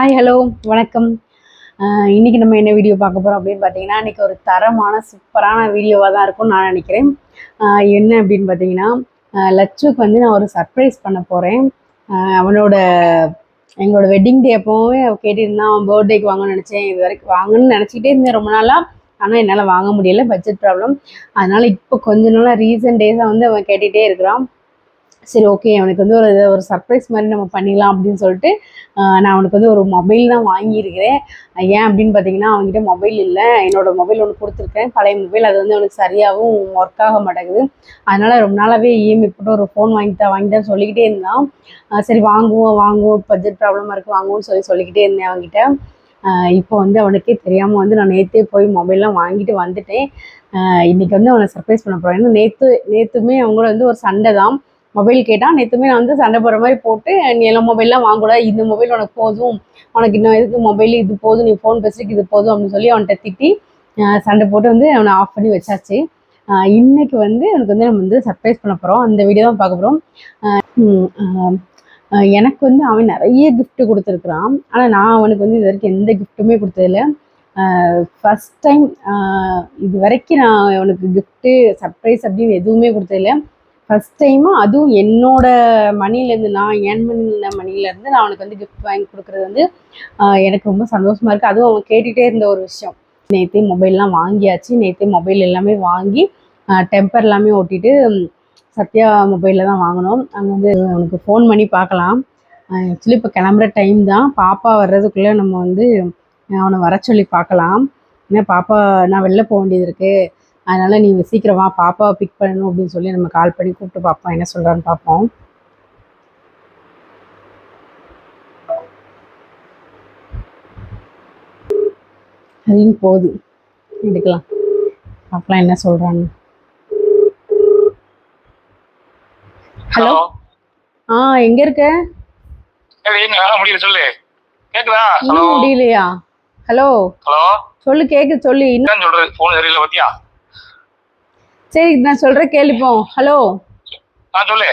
Hi hello வணக்கம். இன்றைக்கி நம்ம என்ன வீடியோ பார்க்க போகிறோம் அப்படின்னு பார்த்தீங்கன்னா இன்றைக்கி ஒரு தரமான சூப்பரான வீடியோவாக தான் இருக்கும்னு நான் நினைக்கிறேன். என்ன அப்படின்னு பார்த்தீங்கன்னா லட்சுக்கு வந்து நான் ஒரு சர்ப்ரைஸ் பண்ண போகிறேன் அவனோட எங்களோட வெட்டிங் டே அப்போவே அவன் கேட்டிருந்தான் அவன் பர்த்டேக்கு வாங்கணும்னு நினச்சேன். இது வரைக்கும் வாங்கணும்னு நினச்சிக்கிட்டே இருந்தேன் ரொம்ப நாளாக ஆனால் என்னால் வாங்க முடியல பட்ஜெட் ப்ராப்ளம் அதனால் இப்போ கொஞ்ச நாளாக ரீசன்ட் டேஸாக வந்து அவன் கேட்டுகிட்டே இருக்கிறான். சரி ஓகே அவனுக்கு வந்து ஒரு ஒரு சர்ப்ரைஸ் மாதிரி நம்ம பண்ணிடலாம் அப்படின்னு சொல்லிட்டு நான் அவனுக்கு வந்து ஒரு மொபைல் தான் வாங்கியிருக்கிறேன். ஏன் அப்படின்னு பார்த்தீங்கன்னா அவன்கிட்ட மொபைல் இல்லை. என்னோட மொபைல் ஒன்று கொடுத்துருக்கேன். பழைய மொபைல் அது வந்து அவனுக்கு சரியாகவும் ஒர்க் ஆக மாட்டேங்குது. அதனால் ரொம்ப நாளாகவே இஎம்ஐ போட்டு ஒரு ஃபோன் வாங்கிட்டா வாங்கிட்டான்னு சொல்லிக்கிட்டே இருந்தான். சரி வாங்குவோம் வாங்குவோம் பட்ஜெட் ப்ராப்ளமாக இருக்குது வாங்குவோம்னு சொல்லி சொல்லிக்கிட்டே இருந்தேன் அவன்கிட்ட. இப்போ வந்து அவனுக்கே தெரியாமல் வந்து நான் நேற்றே போய் மொபைல்லாம் வாங்கிட்டு வந்துட்டேன். இன்றைக்கி வந்து அவனை சர்ப்ரைஸ் பண்ண போகிறேன் ஏன்னா நேற்று நேற்றுமே அவங்கள வந்து ஒரு சண்டை தான். மொபைல் கேட்டால் நேற்றுமே நான் வந்து சண்டை போடுற மாதிரி போட்டு நீ எல்லாம் மொபைல்லாம் வாங்கக்கூடாது. இந்த மொபைல் உனக்கு போதும். உனக்கு இன்னும் எதுக்கு மொபைல் இது போதும். நீ ஃபோன் பேசுறதுக்கு இது போதும். அப்படின்னு சொல்லி அவன்கிட்ட திட்டி சண்டை போட்டு வந்து அவனை ஆஃப் பண்ணி வச்சாச்சு. இன்னைக்கு வந்து எனக்கு வந்து நம்ம வந்து சர்ப்ரைஸ் பண்ண போகிறோம் அந்த வீடியோ தான் பார்க்க போகிறோம் எனக்கு வந்து அவன் நிறைய கிஃப்ட்டு கொடுத்துருக்குறான். ஆனால் நான் அவனுக்கு வந்து இது வரைக்கும் எந்த கிஃப்ட்டுமே கொடுத்ததில்ல. ஃபஸ்ட் டைம் இது வரைக்கும் நான் அவனுக்கு கிஃப்ட்டு சர்ப்ரைஸ் அப்படின்னு எதுவுமே கொடுத்ததில்ல. ஃபஸ்ட் டைமாக அதுவும் என்னோட மணிலேருந்து நான் என் பண்ணின மணிலேருந்து நான் அவனுக்கு வந்து கிஃப்ட் வாங்கி கொடுக்குறது வந்து எனக்கு ரொம்ப சந்தோஷமாக இருக்குது அதுவும் அவன் கேட்டுகிட்டே இருந்த ஒரு விஷயம். நேற்று மொபைல்லாம் வாங்கியாச்சு. நேற்று மொபைல் எல்லாமே வாங்கி டெம்பர் எல்லாமே ஓட்டிட்டு சத்யா மொபைலில் தான் வாங்கினோம். அங்கே வந்து அவனுக்கு ஃபோன் பண்ணி பார்க்கலாம். ஆக்சுவலி இப்போ கிளம்புற டைம் தான். பாப்பா வர்றதுக்குள்ளே நம்ம வந்து அவனை வர சொல்லி பார்க்கலாம். ஏன்னா பாப்பா நான் வெளில போக வேண்டியது இருக்குது அதனால் நீ சீக்கிரம் பாப்பாவை பிக் பண்ணணும் அப்படின்னு சொல்லி நம்ம கால் பண்ணி கூப்பிட்டு பார்ப்போம் என்ன சொல்கிறான்னு பார்ப்போம் அதையும் போகுது. எடுக்கலாம். பார்க்கலாம் என்ன சொல்கிறான்னு ஹலோ? ஆ எங்கே இருக்க? சொல்லு. கேக்குதா? ஹலோ? முடியலையா? ஹலோ? ஹலோ? சொல்லு கேக்குது சொல்லு. இன்னும் என்ன சொல்றது? போன் சரியில்லை பத்தியா சரி நான் சொல்கிறேன் கேளுப்போம் ஹலோ நான் சொல்லு.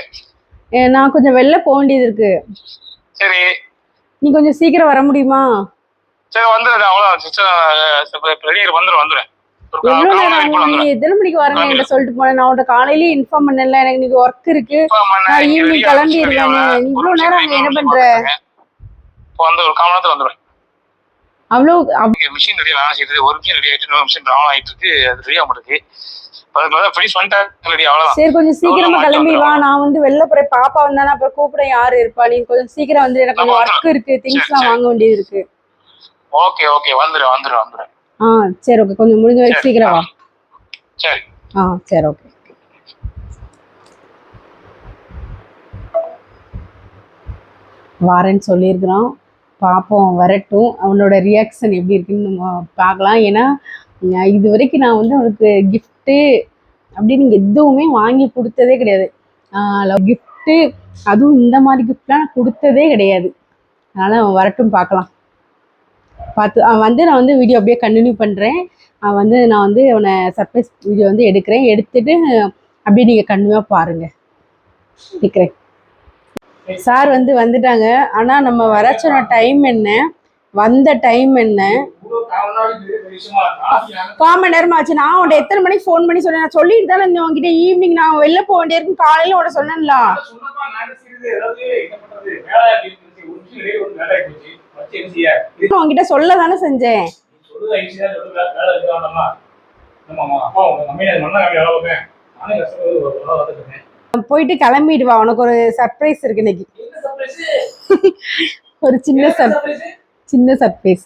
நான் கொஞ்சம் வெளில போக வேண்டியது இருக்கு. சரி. நீ கொஞ்சம் சீக்கிரம் வர முடியுமா? சரி வந்துடுறேன் அவ்வளோ ரெடி வந்துடும் வந்துடுறேன் ஒரு கா- எவ்வளோ கால் நேரம் எத்தனை மணிக்கு வரேன்னு என்கிட்ட சொல்லிட்டு போனேன் நான் உன்கிட்ட காலையிலேயே இன்ஃபார்ம் பண்ணல எனக்கு இன்னைக்கு ஒர்க் இருக்கு. நான் ஆ கிளம்பி இருக்கேன். இவ்வளவு நேரம் அங்க என்ன பண்ற? வந்து ஒரு அவ்வளோ மிஷின் ரெடி வேலை செய்யுது ஒரு மிஷின் ரெடி ஆயிட்டு இன்னொரு மிஷின் ஆன் ஆயிட்டு இருக்கு. அது ரெடி ஆக மாட்டேங்குது சரி கொஞ்சம் சீக்கிரமா கிளம்பி வா. நான் வந்து வெளில போறேன். பாப்பா வந்தானா அப்புறம் கூப்பிட யாரு இருப்பா? நீ கொஞ்சம் சீக்கிரம் வந்து எனக்கு கொஞ்சம் ஒர்க் இருக்கு. திங்ஸ் எல்லாம். வாங்க வேண்டியது இருக்கு. ஓகே ஓகே வந்துடுறேன் வந்துடுறேன் வந்துடுறேன் ஆ சரி ஓகே கொஞ்சம் முடிஞ்ச வரைக்கும். சீக்கிரம் வா. சரி. ஆ சரி ஓகே வாரேன்னு சொல்லியிருக்கிறான். பார்ப்போம் வரட்டும். அவனோட ரியாக்ஷன் எப்படி இருக்குன்னு நம்ம பார்க்கலாம். ஏன்னா இது வரைக்கும் நான் வந்து அவனுக்கு கிஃப்ட்டு அப்படின்னு எதுவுமே வாங்கி கொடுத்ததே கிடையாது. கிஃப்ட்டு அதுவும் இந்த மாதிரி கிஃப்ட்லாம் நான் கொடுத்ததே கிடையாது. அதனால் அவன் வரட்டும் பார்க்கலாம். பார்த்து அவன் வந்து நான் வந்து வீடியோ அப்படியே கண்டினியூ பண்ணுறேன் அவன் வந்து நான் வந்து அவனை சர்ப்ரைஸ் வீடியோ வந்து எடுக்கிறேன். எடுத்துட்டு அப்படியே நீங்கள் கண்டினியூவாக பாருங்கள் எடுக்கிறேன் சார் வந்து வந்துட்டாங்க. ஆனால் நம்ம வர சொன்ன டைம் என்ன? வந்த டைம் என்ன? கால் நேரம் ஆச்சு. நான் உன்ட்ட எத்தனை மணிக்கு ஃபோன் பண்ணி சொன்னேன்? நான் சொல்லிட்டு தானே இருந்தேன். உங்ககிட்ட ஈவினிங் நான் வெளில போக வேண்டியிருக்கும் காலையில் உன்ட சொன்னேன்ல. உங்ககிட்ட சொல்ல தானே செஞ்சேன். போயிட்டு கிளம்பிட்டு வா உனக்கு ஒரு சர்ப்ரைஸ் இருக்கு இன்னைக்கு ஒரு சின்ன சர் சின்ன சர்ப்ரைஸ்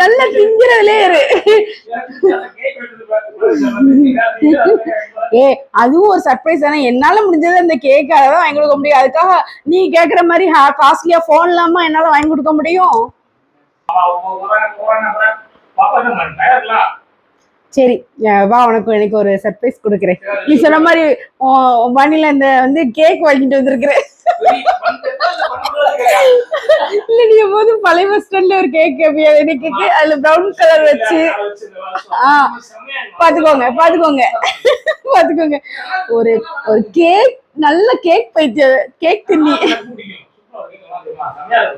நல்லா திங்கிறதுலே ஏ அதுவும் ஒரு சர்ப்ரைஸ் தானே என்னால முடிஞ்சது அந்த கேக் தான் வாங்கி கொடுக்க முடியும் அதுக்காக நீ கேக்குற மாதிரி காஸ்ட்லியா போன் இல்லாம என்னால வாங்கி கொடுக்க முடியும் சரி வா உனக்கு எனக்கு ஒரு சர்ப்ரைஸ் கொடுக்குறேன். நீ சொன்ன மாதிரி வண்டியில இந்த வந்து கேக் வாங்கிட்டு வந்திருக்கிறேன் இல்ல நீ போது பழைய பஸ் ஸ்டாண்ட்ல ஒரு கேக் கேக்கு அதுல பிரவுன் கலர் வச்சு. ஆ. பாத்துக்கோங்க பாத்துக்கோங்க பாத்துக்கோங்க. ஒரு ஒரு கேக் நல்ல கேக் பைத்திய கேக் தின்னி.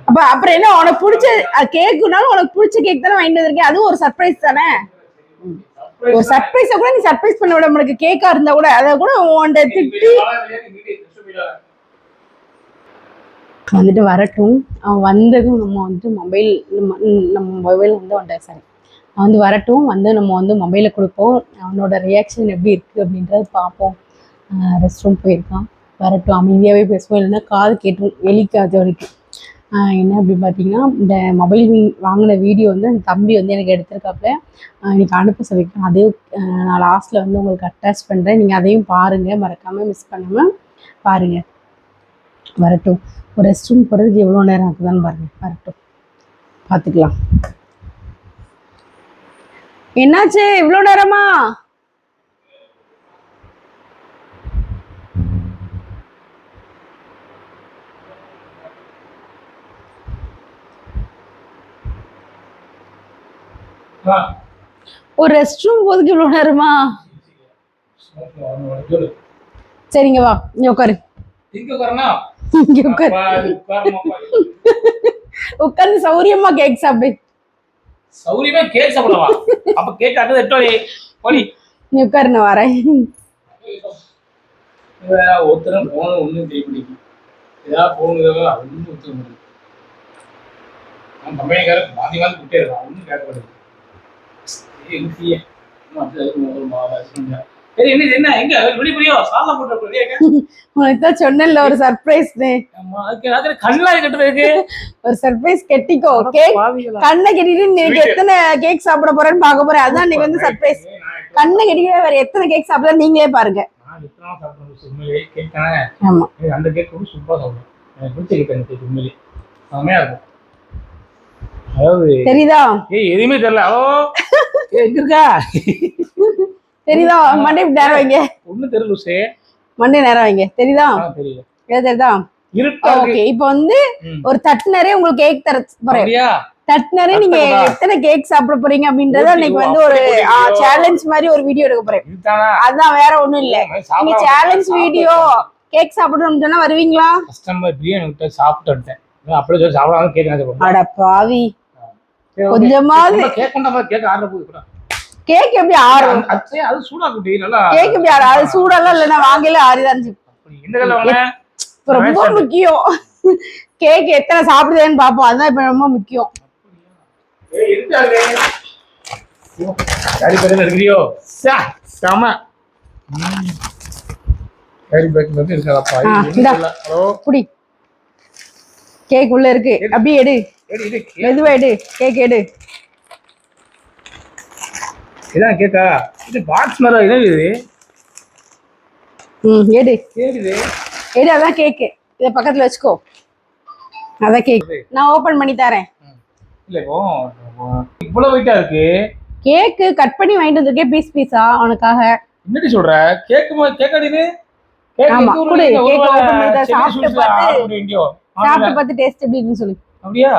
அப்ப அப்புறம் என்ன உனக்கு பிடிச்ச கேக்குனாலும் உனக்கு பிடிச்ச கேக் தானே வாங்கிட்டு வந்திருக்கேன் அதுவும் ஒரு சர்ப்ரைஸ் தானே? ஒரு சர்ப்ரைஸ கூட நீ சர்ப்ரைஸ் பண்ண விட நம்மளுக்கு கேக்கா இருந்தா கூட அதை கூட உன்கிட்ட திட்டி. வந்துட்டு வரட்டும். அவன் வந்ததும் நம்ம வந்துட்டு மொபைல் நம்ம மொபைல் வந்து அவன்கிட்ட சாரி அவன் வந்து வரட்டும். வந்து நம்ம வந்து மொபைலை கொடுப்போம். அவனோட ரியாக்ஷன் எப்படி இருக்குது அப்படின்றத பார்ப்போம். ரெஸ்ட் ரூம் போயிருக்கான். வரட்டும். அமைதியாகவே பேசுவோம். இல்லைன்னா காது கேட்டுரும். வெளிக்காது வரைக்கும். என்ன அப்படின்னு பார்த்தீங்கன்னா இந்த மொபைல் வாங்கின வீடியோ வந்து அந்த தம்பி வந்து எனக்கு எடுத்திருக்காப்புல. எனக்கு அனுப்ப சொல்லியிருக்கேன் அதையும் நான் லாஸ்ட்டில் வந்து உங்களுக்கு அட்டாச் பண்ணுறேன் நீங்கள் அதையும் பாருங்கள் மறக்காமல் மிஸ் பண்ணாமல் பாருங்கள் வரட்டும். ஒரு ரெஸ்ட் ரூம் போகிறதுக்கு எவ்வளோ நேரம் ஆகுதான்னு பாருங்கள் வரட்டும். பார்த்துக்கலாம் என்னாச்சு? இவ்வளோ நேரமா? ஒரு ரெஸ்ட் ரூம் போகிறதுக்கு இவ்வளோ நேரமா? சரிங்க வா. இங்கே உட்காரு இங்கே உட்காரு உட்காந்து சௌரியமா கேக் சாப்பிடு. சௌரியமா கேக் சாப்பிடவா? அப்ப கேக் அட்டது எட்டோடி போடி நீ உட்காரு நான் வரேன். ஒருத்தரும் போன ஒண்ணும் தெரிய பிடிக்கும் ஏதாவது போகணுங்கிறதா ஒன்றும் ஒருத்தர் முடியும் கம்பெனிக்காரர் மாற்றி மாற்றி விட்டே இருக்கான். ஒன்றும் கேட்கப்படுது. சொன்னேன்ல ஒரு சர்ப்ரைஸ் ஒரு சர்ப்ரைஸ் கெட்டிக்கோ கேக் கண்ணை கட்டிட்டு நீங்க எத்தனை கேக் சாப்பிட போறேன்னு பார்க்க போறேன் அதான் இன்னைக்கு வந்து சர்ப்ரைஸ் கண்ணை கட்டிக்கிட்டு வேற எத்தனை கேக் சாப்பிட நீங்களே பாருங்க. ஆமா. எனக்கு அந்த கேக் கூட சூப்பராக சாப்பிடுவேன் எனக்கு பிடிச்ச கேக் அந்த கேக் உண்மையிலே. செம்மையா இருக்கும். தெரியுதா? ஏய் எதுவுமே தெரியல. ஏய், எங்க இருக்கா? தெரியுதா? மண்டே நேரம் வைங்க. ஒண்ணும் தெரியல லூசே. மண்டே நேரம் வைங்க. தெரியுதா? தெரியல. தெரியுதா? ஓகே இப்போ வந்து. ஒரு தட்டுனரே உங்களுக்கு கேக் தர போறேன். தட்டுனரே நீங்க? எத்தனை கேக் சாப்பிட போறீங்க அப்படின்றத ஓ, வந்து ஒரு? சேலஞ்ச் மாதிரி ஒரு வீடியோ எடுக்க போறேன். அதான் வேற ஒண்ணும் இல்ல. நீங்க சேலஞ்ச் வீடியோ கேக் சாப்பிடணும்னு சொன்னா வருவீங்களா? கஸ்டமர் பிரியாணி சாப்பிட்டு அப்படியே சொல்லி சாப்பிடாம கேக் அட பாவி. கொஞ்சமாவது கேக் எப்படி ஆறும்? அது- சூடா குட்டி நல்லா கேக் எப்படி ஆறும் அது சூடெல்லாம் இல்லைன்னா வாங்கல ஆறிதான் ரொம்ப முக்கியம். கேக் எத்தனை சாப்பிடுதேன்னு பாப்போம் அதுதான் இப்ப ரொம்ப முக்கியம். ஏய் இருக்காங்க கேரி பேக் இருக்கிறியோ? சா செம. கேரி பேக் வந்து இருக்காதப்பா ஆ, இந்தா. ஹலோ? குடி கேக் உள்ள இருக்கு. அப்படியே எடு. மெதுவா எடு கேக் எடு. இதான் கேக்கா. இது பாக்ஸ் மாதிரி என்ன இது ம் எடு. கேக்குது. எடு அதான் கேக்கு. இத பக்கத்துல வச்சுக்கோ. அதான் கேக். நான் ஓபன் பண்ணி தரேன். இல்ல இப்போ இவ்வளவு வெயிட்டா இருக்கு? கேக்கு கட் பண்ணி வாங்கிட்டு வந்திருக்கேன் பீஸ் பீஸா உனக்காக என்னடி சொல்ற? கேக் அடிது கேக் ஆமா, குடு, பண்ணி சாப்பிட்டு பார்த்து. சாப்பிட்டு பார்த்து டேஸ்ட் எப்படி இருக்குன்னு சொல்லு. அப்படியா?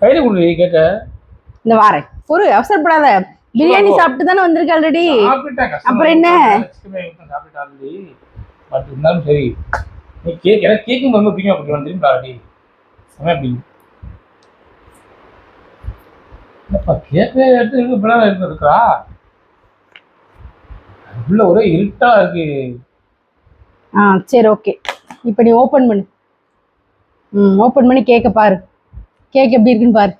கையில கொடுடி கேக்க. இந்த வாரேன். ஒரு அவசரப்படாத. பிரியாணி சாப்பிட்டு தானே வந்திருக்க ஆல்ரெடி சாப்பிட்டேன் அப்புறம் என்ன? சாப்பிட்டு ஆல்ரெடி பட் இருந்தாலும் சரி. நீ கேக் எனக்கு கேக்கும் ரொம்ப பிடிக்கும். அப்படி வந்து திரும்பி ஆல்ரெடி செம்ம பிடிக்கும் என்னப்பா கேக்கு எடுத்து இப்படிலாம் இருக்கு இருக்கா? உள்ள ஒரே இருட்டா இருக்கு. ஆ சரி ஓகே இப்போ நீ ஓப்பன் பண்ணு. ம் ஓப்பன் பண்ணி கேக்க பாரு. கேக் எப்படி இருக்குன்னு பாரு.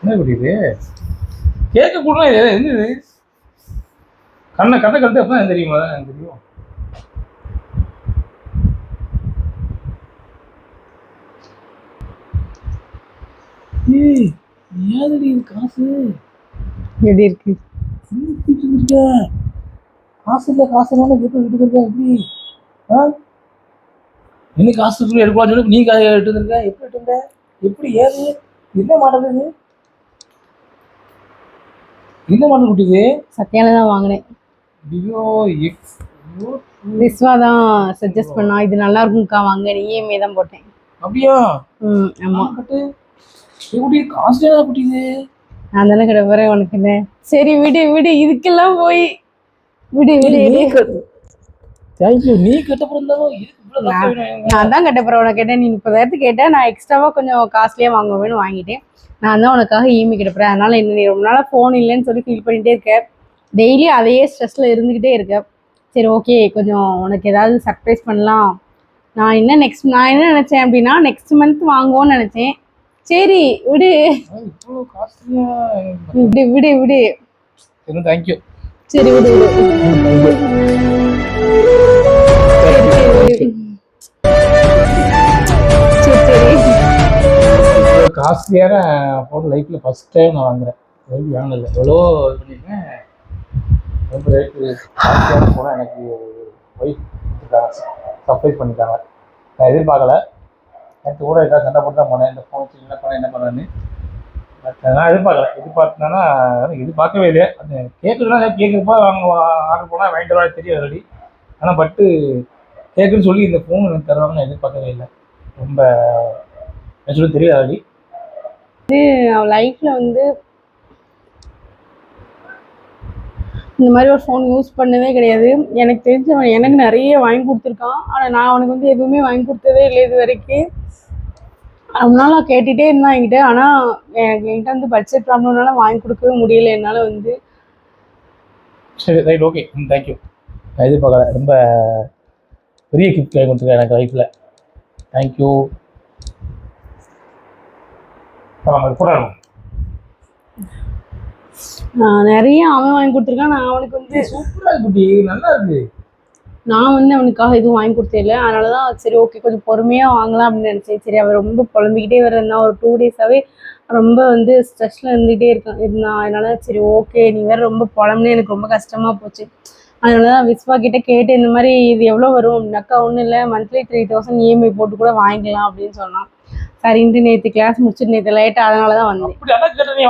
என்ன புரியுது கேட்க கூட இது என்னது? கண்ணை கண்ணை கழுத்து அப்போ தெரியுமா? எனக்கு தெரியும். ஏதடி காசு? எப்படி இருக்கு? காசு இல்லை காசு இல்லாமல் வீட்டு வீட்டுக்கு இருக்க எப்படி? ஆ? என்ன காசு சொல்லி எடுக்கலாம்னு சொல்லி நீ காசு எடுத்து இருக்க எப்படி எடுத்து எப்படி ஏது? என்ன மாடல் இது? என்ன மாடல் குட்டி இது? சத்யால தான் வாங்கினேன். விவோ எக்ஸ் விஸ்வா தான் சஜஸ்ட் பண்ணா இது நல்லா இருக்கும்க்கா வாங்க இஎம்ஐ தான் போட்டேன். அப்படியா? ம் ஆமா. கட்டு. குட்டி காஸ்ட்லியா குட்டி இது? நான் தானே கிடப்புறேன் உனக்கு என்ன? சரி விடு விடு இதுக்கெல்லாம் போய். விடு விடு தேங்க்யூ நீ கட்ட பிறந்தாலும். நான் தான் கட்ட உனக்கு கேட்டேன். நீ முப்பதாயிரத்துக்கு கேட்டேன் நான் எக்ஸ்ட்ராவா கொஞ்சம் காஸ்ட்லியா வாங்குவேன்னு வாங்கிட்டேன். நான் தான் உனக்காக இஎம்ஐ கிடப்புறேன் அதனால என்ன நீ ரொம்ப நாளா ஃபோன் இல்லைன்னு சொல்லி ஃபீல் பண்ணிட்டே இருக்க. டெய்லி அதையே ஸ்ட்ரெஸ்ல இருந்துகிட்டே இருக்க. சரி ஓகே கொஞ்சம் உனக்கு ஏதாவது சர்ப்ரைஸ் பண்ணலாம். நான் என்ன நெக்ஸ்ட் நான் என்ன நினைச்சேன் அப்படின்னா நெக்ஸ்ட் மந்த் வாங்குவோன்னு நினைச்சேன். சரி விடு. விடு விடு விடு. தேங்க்யூ சரி விடு விடு. காஸ்ட்லியான ஃபோன் லைஃப்பில் ஃபஸ்ட் டைம் நான் வாங்குறேன். லைஃப் வாங்கல. எவ்வளோ இது பண்ணியிருக்கேன். ரொம்ப ரேட்டு காஸ்ட்லியான ஃபோனை எனக்கு ஒய்ஃப் சப்ளை பண்ணிட்டாங்க. நான் எதிர்பார்க்கல. எனக்கு கூட ஏதாவது சண்டை போட்டு தான் போனேன். இந்த ஃபோன் வச்சு என்ன பண்ண என்ன பண்ணேன்னு. நான் எதிர்பார்க்கல. எதிர்பார்த்தேன்னா எதிர்பார்க்கவே இல்லை அந்த கேட்குறதுனா கேட்குறப்ப வாங்க ஆர்டர் போனால் வாங்கிட்டு வர தெரியும் ஆல்ரெடி ஆனால் பட்டு கேட்குன்னு சொல்லி இந்த ஃபோன் எனக்கு தருவாங்கன்னு எதிர்பார்க்கவே இல்லை. ரொம்ப ஆக்சுவலி தெரியாது ஆல்ரெடி அவன் லைஃப்பில் வந்து இந்த மாதிரி ஒரு ஃபோன் யூஸ் பண்ணவே கிடையாது. எனக்கு தெரிஞ்சவன் எனக்கு நிறைய வாங்கி கொடுத்துருக்கான். ஆனால் நான் அவனுக்கு வந்து எதுவுமே வாங்கி கொடுத்ததே இல்லை இது வரைக்கும் ரொம்ப நாளாக கேட்டுகிட்டே இருந்தான் என்கிட்ட. ஆனால் என்கிட்ட வந்து பட்ஜெட் ப்ராப்ளம்னால வாங்கி கொடுக்கவே முடியல. என்னால் வந்து சரி ரைட் ஓகே ம் தேங்க்யூ நான் எதிர்பார்க்கல. ரொம்ப பெரிய கிஃப்ட் வாங்கி கொடுத்துருக்கேன் எனக்கு லைஃப்பில் தேங்க்யூ நிறைய அவன் வாங்கி கொடுத்துருக்கான். நான் அவனுக்கு வந்து சூப்பராக குட்டி. நல்லா இருக்கு. நான் வந்து அவனுக்காக எதுவும் வாங்கி கொடுத்ததில்ல. அதனால தான் சரி ஓகே கொஞ்சம் பொறுமையாக வாங்கலாம் அப்படின்னு நினச்சேன். சரி அவன் ரொம்ப புலம்பிக்கிட்டே வேற இருந்தான் ஒரு டூ டேஸாகவே ரொம்ப வந்து ஸ்ட்ரெஸ்ல இருந்துகிட்டே இருக்கான் இருந்தான். அதனால சரி ஓகே நீ வேறு ரொம்ப புலம்புனே எனக்கு ரொம்ப கஷ்டமாக போச்சு. அதனால தான் விஸ்வா கிட்டே கேட்டு இந்த மாதிரி இது எவ்வளோ வரும் அப்படின்னாக்கா ஒன்றும் இல்லை மந்த்லி த்ரீ தௌசண்ட் இஎம்ஐ போட்டு கூட வாங்கிக்கலாம் அப்படின்னு சொன்னான். சரின்ட்டு நேற்று கிளாஸ் முடிச்சுட்டு நேற்று லேட்டாக அதனால தான் வந்தேன். அதான்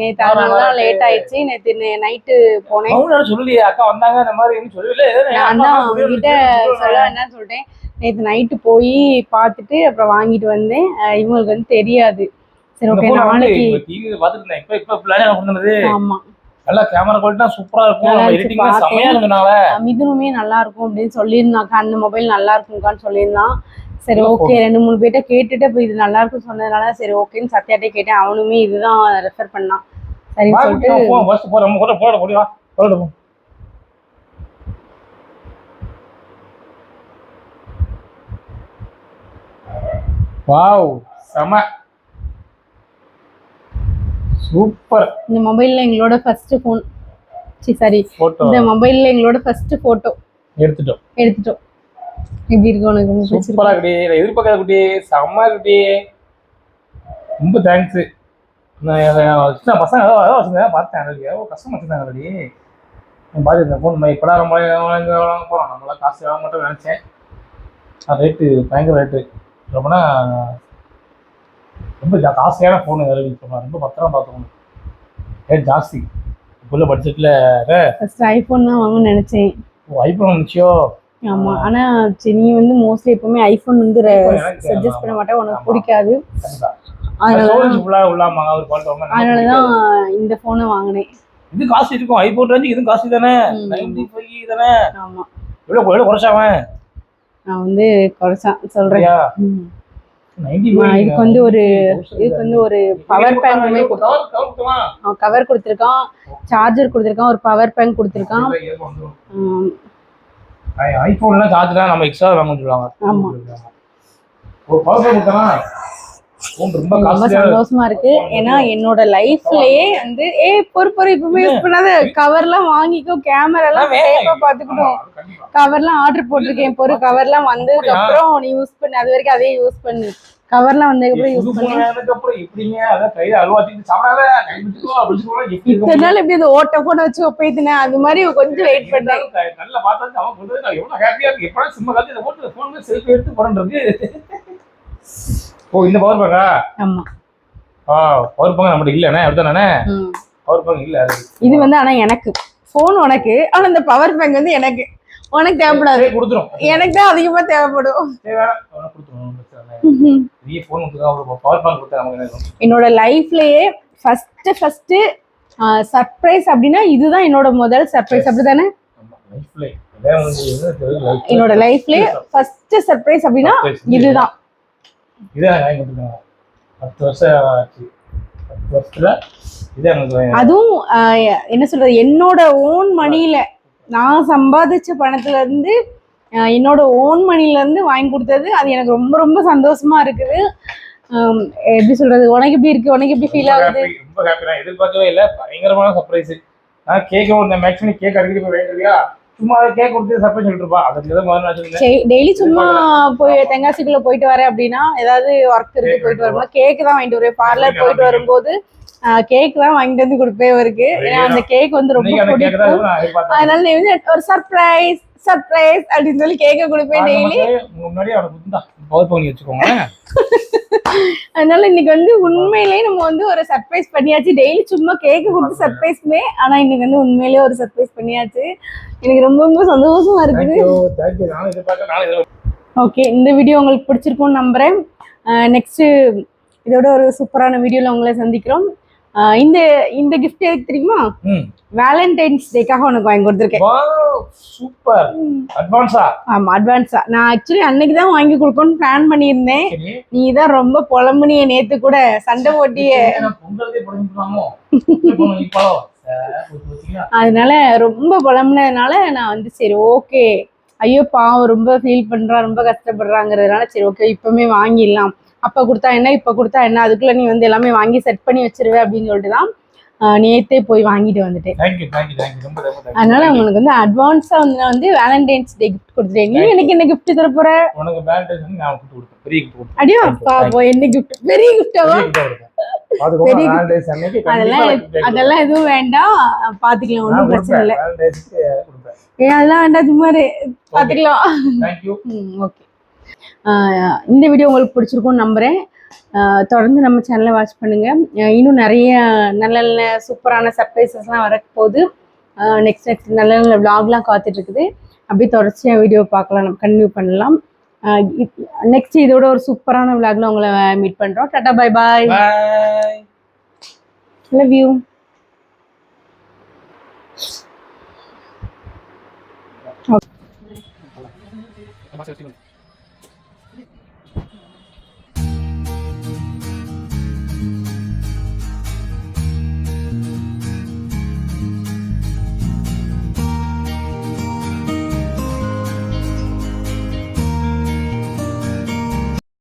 நேற்று அதனால தான் லேட் ஆயிடுச்சு. நேற்று நைட்டு போனேன். சொல்லலையே அக்கா வந்தாங்க இந்த மாதிரி சொல்லல நான் தான் அவங்ககிட்ட சொல்ல என்னன்னு சொல்லிட்டேன் நேற்று நைட்டு போய் பார்த்துட்டு அப்புறம் வாங்கிட்டு வந்தேன். இவங்களுக்கு வந்து தெரியாது. சரி ஓகே நாளைக்கு டிவி பார்த்துட்டு இப்போ இப்போ நல்லா கேமரா குவாலிட்டி சூப்பரா இருக்கும். மிதுனுமே நல்லா இருக்கும் அப்படின்னு சொல்லியிருந்தாக்கா அந்த மொபைல் நல்லா இருக்கும்க்கான்னு சொல்லியிருந்தான். சரி ஓகே ரெண்டு மூணு பேர்ட்ட கேட்டுட்டு இப்போ இது நல்லா இருக்குன்னு சொன்னதுனால சரி ஓகேன்னு சத்யாட்டே கேட்டேன். அவனுமே இதுதான் ரெஃபர் பண்ணான். சரின்னு சொல்லிட்டு வாவ் செம. சூப்பர். இந்த மொபைல்ல எங்களோட ஃபர்ஸ்ட் ஃபோன் சரி சாரி. இந்த மொபைல்ல எங்களோட ஃபர்ஸ்ட் போட்டோ எடுத்துட்டோம். எடுத்துட்டோம். எப்படி இருக்கு உனக்கு? சூப்பரா குட்டி எதிர்பார்க்காத குட்டி. செம்ம குட்டி ரொம்ப தேங்க்ஸ் நான் பசங்க ஏதோ ஏதோ வச்சுருந்தா பார்த்தேன். அதுக்கு எவ்வளோ கஷ்டம் வச்சுருந்தாங்க ஆல்ரெடி பார்த்துருந்தேன் ஃபோன் மாதிரி இப்போலாம் ரொம்ப போகிறோம் நம்மளாம் காசு வாங்க மாட்டோம் நினச்சேன். ரேட்டு பயங்கர ரேட்டு ரொம்பனா ரொம்ப காஸ்ட்லியான ஃபோனு சொன்னான் ரொம்ப பத்திரம் பார்த்துக்கணும் ரேட் ஜாஸ்தி. இப்போ உள்ள பட்ஜெட்டில் ஃபர்ஸ்ட் ஐஃபோன் தான் வாங்கணும்னு நினைச்சேன். ஐஃபோன் வந்துச்சியோ? ஆமா. ஆனா சரி, நீ வந்து மோஸ்ட்லி எப்பவுமே ஐஃபோன் வந்து சஜஸ்ட் பண்ண மாட்டேன். உனக்கு. பிடிக்காது. அதனால. தான் இந்த ஃபோனை வாங்கினேன். இது காசு இருக்கும். ஐபோன் ரேஞ்சு இதுவும் காசு தானே. நைன்டி ஃபைவ் தானே. ஆமா. எவ்வளோ எவ்வளோ குறைச்சாவன் நான் வந்து. நைன்டி நான் இதுக்கு வந்து ஒரு இதுக்கு வந்து ஒரு பவர் கொடுத்தான். கவர் கொடுத்துருக்கான். சார்ஜர் கொடுத்துருக்கான். ஒரு பவர் பேங்க் கொடுத்துருக்கான். ஆம், ஐபோன்லாம் சார்ஜ் தான் நம்ம எக்ஸ்ட்ரா வாங்க சொல்லுவாங்க. ஒரு பவர் ரொம்ப சந்தோஷமா இருக்கு. ஏன்னா என்னோட லைஃப்லயே வந்து ஏ பொறு பொறு இப்பவுமே யூஸ் பண்ணாத கவர்லாம் வாங்கிக்கோ கேமரா எல்லாம் சேஃபா பாத்துக்கிட்டோம் கவர்லாம் ஆர்டர் போட்டிருக்கேன் பொறு. கவர்லாம் வந்ததுக்கு அப்புறம் நீ யூஸ் பண்ணு. அது வரைக்கும் அதே யூஸ் பண்ணு. கவர்லாம் வந்ததுக்கு அப்புறம் யூஸ் பண்ணு அப்புறம் எப்படிங்க? அதான் கையில அல்வா தூக்கி சாப்பிடாத கை பிடிச்சிக்கோ அப்படின்னு சொல்லுவாங்க எப்படி இருக்க இத்தனை நாள் எப்படி அந்த ஓட்ட போன வச்சு ஒப்பைத்தினேன்? அது மாதிரி கொஞ்சம் வெயிட் பண்ணேன். கண்ணுல பார்த்தா அவன் சொல்றது நான் எவ்வளவு ஹாப்பியா இருக்கு. எப்படா சிம்ம காலத்து இதை போட்டு ஃபோன் செல்ஃபி எடுத்து போறேன்றது ஓ இந்த பவர் பேங்கா ஆமா. ஆ பவர் பேங்க் நம்மகிட்ட இல்லைண்ணே அப்படித்தானே. பவர் பேங்க் இல்ல இது வந்து ஆனா எனக்கு ஃபோன் உனக்கு ஆனா இந்த பவர் பேங்க் வந்து எனக்கு. உனக்கு தேவைப்படாது. எனக்கு தான் அதிகமா தேவைப்படும்? என்னோட லைஃப்லயே ஃபர்ஸ்ட் ஃபர்ஸ்ட் சர்ப்ரைஸ் அப்படின்னா இதுதான் என்னோட முதல் சர்ப்ரைஸ் அப்படிதானே என்னோட லைஃப்லயே ஃபர்ஸ்ட் சர்ப்ரைஸ் அப்படின்னா. இதுதான். அதுவும் என்ன சொல்றது? என்னோட ஓன் மணியில நான் சம்பாதிச்ச பணத்துல இருந்து ஆஹ், என்னோட ஓன் மணில இருந்து வாங்கி கொடுத்தது. அது எனக்கு ரொம்ப ரொம்ப சந்தோஷமா இருக்குது. எப்படி சொல்றது? உனக்கு எப்படி இருக்கு? உனக்கு எப்படி ஃபீல் ஆகுது? ரொம்ப ஹாப்பி நான் எதிர்பார்க்கவே இல்லை. பயங்கரமான சர்ப்ரைஸ் நான் கேட்க ஒரு மேக்ஸிமம் கேக் அடிக்கடி போய் வாங்கிட்டியா சும்மா கேக் கொடுத்து சர்ப்ரைஸ் சொல்லிட்டு இருப்பா அதுக்கு எதாவது முதல்ல வச்சிருந்தேன் டெய்லி சும்மா போய் தெங்காசிக்குள்ள போயிட்டு வரேன் அப்படின்னா ஏதாவது ஒர்க் இருக்கு போயிட்டு வரும்போது கேக் தான் வாங்கிட்டு வருவேன் பார்லர் போயிட்டு வரும்போது கேக் தான் வாங்கிட்டு வந்து கொடுப்பேன் இவருக்கு ஏன்னா அந்த கேக் வந்து ரொம்ப தான் பிடிக்கும் அதனால ஒரு சர்ப்ரைஸ் சர்ப்ரைஸ் அப்படின்னு சொல்லி கேக்க கொடுப்பேன் டெய்லி முன்னாடி பவர் பண்ணி வச்சுக்கோங்க அதனால இன்னைக்கு வந்து உண்மையிலேயே நம்ம வந்து ஒரு சர்ப்ரைஸ் பண்ணியாச்சு. டெய்லி சும்மா கேக்கு கொடுத்து சர்ப்ரைஸ்மே ஆனா இன்னைக்கு வந்து உண்மையிலேயே ஒரு சர்ப்ரைஸ் பண்ணியாச்சு. எனக்கு ரொம்ப ரொம்ப சந்தோஷமா இருக்குது. ஓகே இந்த வீடியோ உங்களுக்கு பிடிச்சிருக்கும்னு நம்புறேன். நெக்ஸ்ட் இதோட ஒரு சூப்பரான வீடியோல உங்களை சந்திக்கிறோம். இந்த இந்த கிஃப்ட் எதுக்கு தெரியுமா? வேலண்டைன்ஸ் டேக்காக உனக்கு வாங்கி கொடுத்துருக்கேன். சூப்பர். அட்வான்ஸா ஆமா அட்வான்ஸா நான் ஆக்சுவலி அன்னைக்கு தான் வாங்கி கொடுக்கணும்னு பிளான் பண்ணியிருந்தேன். நீ தான் ரொம்ப புலம்புனிய நேத்து கூட சண்டை வச்சுக்கியா அதனால ரொம்ப புலம்புனதுனால நான் வந்து சரி ஓகே ஐயோ பாவம் ரொம்ப ஃபீல் பண்றா ரொம்ப கஷ்டப்படுறாங்கிறதுனால சரி ஓகே இப்பவுமே வாங்கிடலாம். அப்ப கொடுத்தா என்ன இப்ப கொடுத்தா என்ன? அதுக்குள்ள நீ வந்து எல்லாமே வாங்கி செட் பண்ணி வச்சிருவே அப்படின்னு சொல்லிட்டு தான் நேத்தே போய் வாங்கிட்டு வந்துட்டேன். அதனால உங்களுக்கு வந்து அட்வான்ஸா வந்து நான் வந்து வேலண்டைன்ஸ் டே கிஃப்ட் கொடுத்துட்டேன். நீ எனக்கு என்ன கிஃப்ட் தர போற? உனக்கு வேலண்டைன்ஸ் நான் கொடுத்து கொடுத்தேன் பெரிய gift கொடுத்தேன் அடியோ பாப்போம் என்ன கிஃப்ட் பெரிய கிஃப்டாவா அதெல்லாம் எதுவும் வேண்டாம். பாத்துக்கலாம் ஒன்றும் பிரச்சனை. இல்லை. அதெல்லாம் வேண்டாம் சும்மா. பாத்துக்கலாம். ஓகே இந்த வீடியோ உங்களுக்கு பிடிச்சிருக்கும்னு நம்புகிறேன் தொடர்ந்து நம்ம சேனலை வாட்ச் பண்ணுங்க. அஹ் இன்னும் நிறைய நல்ல நல்ல சூப்பரான சர்ப்ரைசஸ்லாம் வரப்போகுது. நெக்ஸ்ட் நெக்ஸ்ட் நல்ல நல்ல விலாக்லாம் காத்துட்டு இருக்குது. அப்படியே தொடர்ச்சியாக வீடியோ பார்க்கலாம். நம்ம கண்டினியூ பண்ணலாம். நெக்ஸ்ட் இதோட ஒரு சூப்பரான விலாக்ல உங்களை மீட் பண்ணுறோம் tata bye bye. Love you சேர்த்து